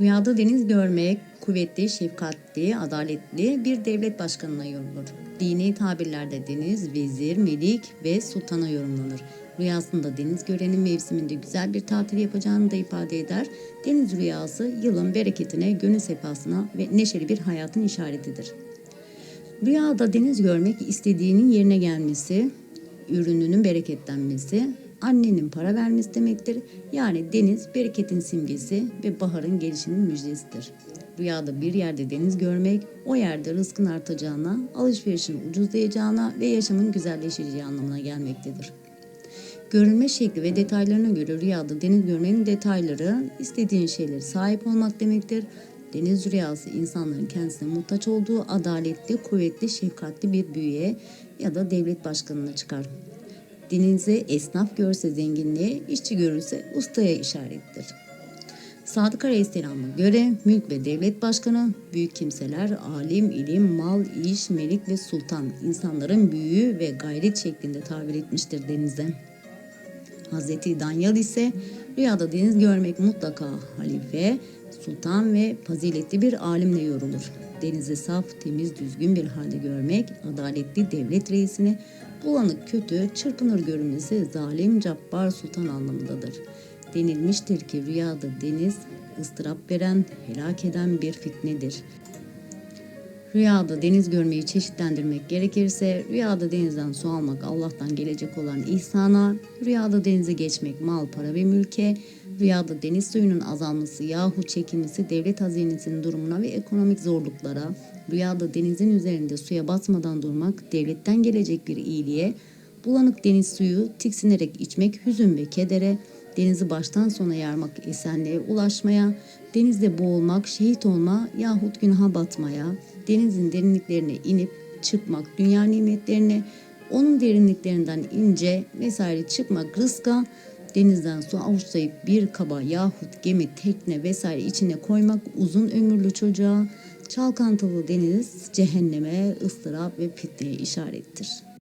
Rüyada deniz görmek kuvvetli, şefkatli, adaletli bir devlet başkanına yorulur. Dini tabirlerde deniz, vezir, melik ve sultana yorumlanır. Rüyasında deniz görenin mevsiminde güzel bir tatil yapacağını da ifade eder. Deniz rüyası yılın bereketine, gönül sefasına ve neşeli bir hayatın işaretidir. Rüyada deniz görmek istediğinin yerine gelmesi, ürününün bereketlenmesi, annenin para vermesi demektir. Yani deniz bereketin simgesi ve baharın gelişinin müjdesidir. Rüyada bir yerde deniz görmek, o yerde rızkın artacağına, alışverişin ucuzlayacağına ve yaşamın güzelleşeceği anlamına gelmektedir. Görülme şekli ve detaylarına göre rüyada deniz görmenin detayları istediğin şeylere sahip olmak demektir. Deniz rüyası insanların kendisine muhtaç olduğu adaletli, kuvvetli, şefkatli bir büyüye ya da devlet başkanına çıkar. Denize esnaf görse zenginliğe, işçi görürse ustaya işarettir. Sadık Aleyhisselam'a göre mülk ve devlet başkanı, büyük kimseler, alim, ilim, mal, iş, melik ve sultan insanların büyüğü ve gayret şeklinde tabir etmiştir denize. Hazreti Danyal ise rüyada deniz görmek mutlaka halife, sultan ve faziletli bir alimle yorulur. Denizi saf, temiz, düzgün bir halde görmek, adaletli devlet reisini, bulanık, kötü, çırpınır görünmesi zalim, cabbar, sultan anlamındadır. Denilmiştir ki rüyada deniz, ıstırap veren, helak eden bir fitnedir. Rüyada deniz görmeyi çeşitlendirmek gerekirse rüyada denizden su almak Allah'tan gelecek olan ihsana, rüyada denize geçmek mal, para ve mülke, rüyada deniz suyunun azalması yahut çekilmesi devlet hazinesinin durumuna ve ekonomik zorluklara, rüyada denizin üzerinde suya batmadan durmak devletten gelecek bir iyiliğe, bulanık deniz suyu tiksinerek içmek hüzün ve kedere, denizi baştan sona yarmak esenliğe ulaşmaya, denizde boğulmak, şehit olma yahut günaha batmaya, denizin derinliklerine inip çıkmak, dünya nimetlerine, onun derinliklerinden ince vesaire çıkmak rızka, denizden su avuçlayıp bir kaba yahut gemi, tekne vesaire içine koymak uzun ömürlü çocuğa, çalkantılı deniz cehenneme, ıstırap ve fitneye işarettir.